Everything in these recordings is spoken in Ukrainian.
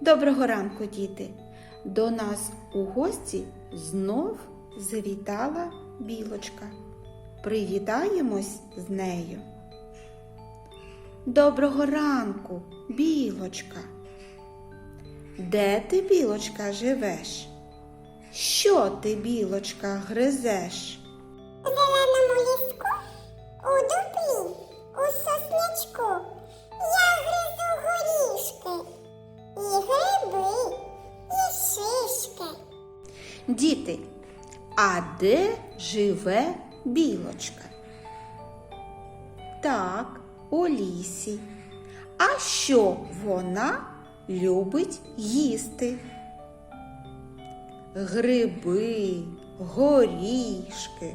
Доброго ранку, діти! До нас у гості знов завітала білочка. Привітаємось з нею. Доброго ранку, білочка. Де ти, білочка, живеш? Що ти, білочка, гризеш? У зеленому ліску, у дуплі, у соснячку Діти, а де живе білочка? Так, у лісі. А що вона любить їсти? Гриби, горішки,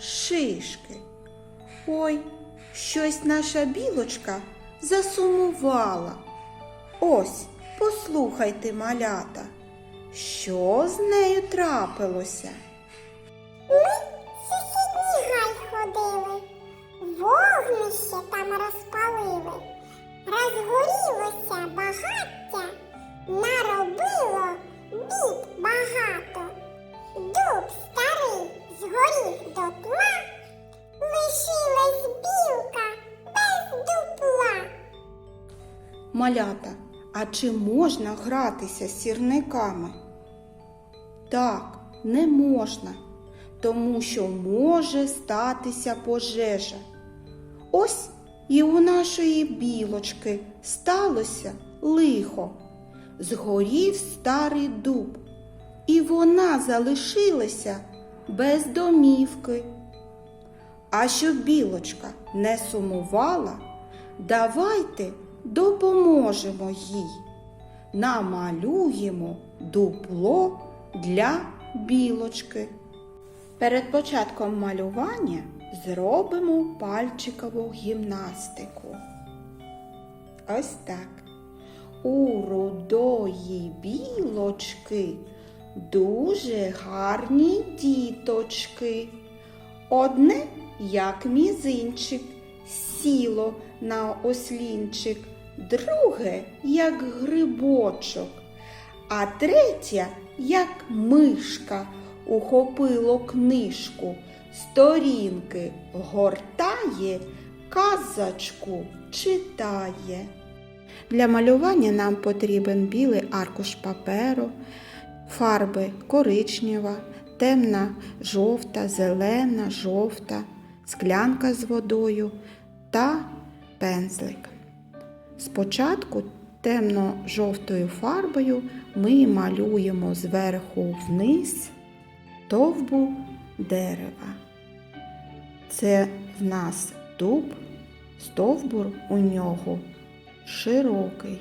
шишки. Ой, щось наша білочка засумувала. Ось, послухайте, малята, що з нею трапилося? Ми в сусідній гай ходили, вогнище там розпалили. Розгорілося багаття, наробило бід багато. Дуб старий згорів дотла, лишилась білка без дупла. Малята, а чи можна гратися з сірниками? Так, не можна, тому що може статися пожежа. Ось і у нашої білочки сталося лихо. Згорів старий дуб, і вона залишилася без домівки. А щоб білочка не сумувала, давайте допоможемо їй. Намалюємо дупло для білочки. Перед початком малювання зробимо пальчикову гімнастику. Ось так. У рудої білочки дуже гарні діточки. Одне, як мізинчик, сіло на ослінчик, друге, як грибочок, а третє, як мишка, ухопило книжку, сторінки гортає, казочку читає. Для малювання нам потрібен білий аркуш паперу, фарби коричнева, темна, жовта, зелена, жовта, склянка з водою та пензлик. Спочатку темно-жовтою фарбою ми малюємо зверху вниз товбу дерева. Це в нас дуб, стовбур у нього широкий.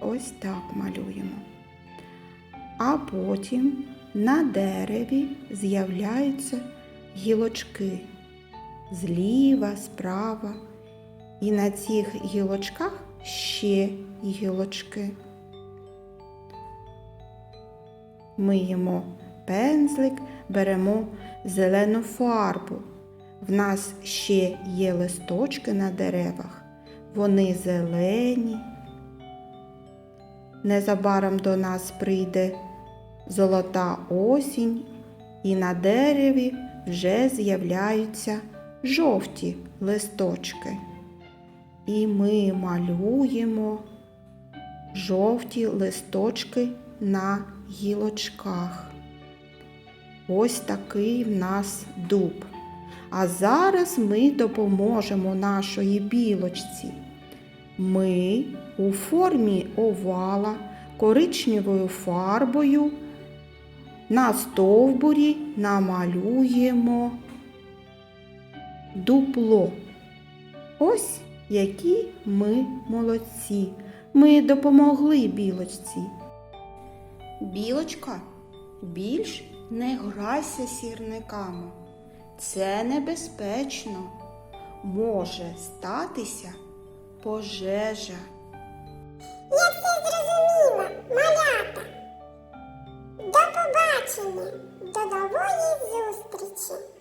Ось так малюємо. А потім на дереві з'являються гілочки зліва, справа. І на цих гілочках ще гілочки. Миємо пензлик, беремо зелену фарбу. В нас ще є листочки на деревах. Вони зелені. Незабаром до нас прийде золота осінь, і на дереві вже з'являються жовті листочки. І ми малюємо жовті листочки на гілочках. Ось такий в нас дуб. А зараз ми допоможемо нашої білочці. Ми у формі овала коричневою фарбою на стовбурі намалюємо дупло. Ось які ми молодці. Ми допомогли білочці. Білочка, більш не грайся сірниками. Це небезпечно. Може статися пожежа. Я все зрозуміла, малята. До побачення, до нової зустрічі.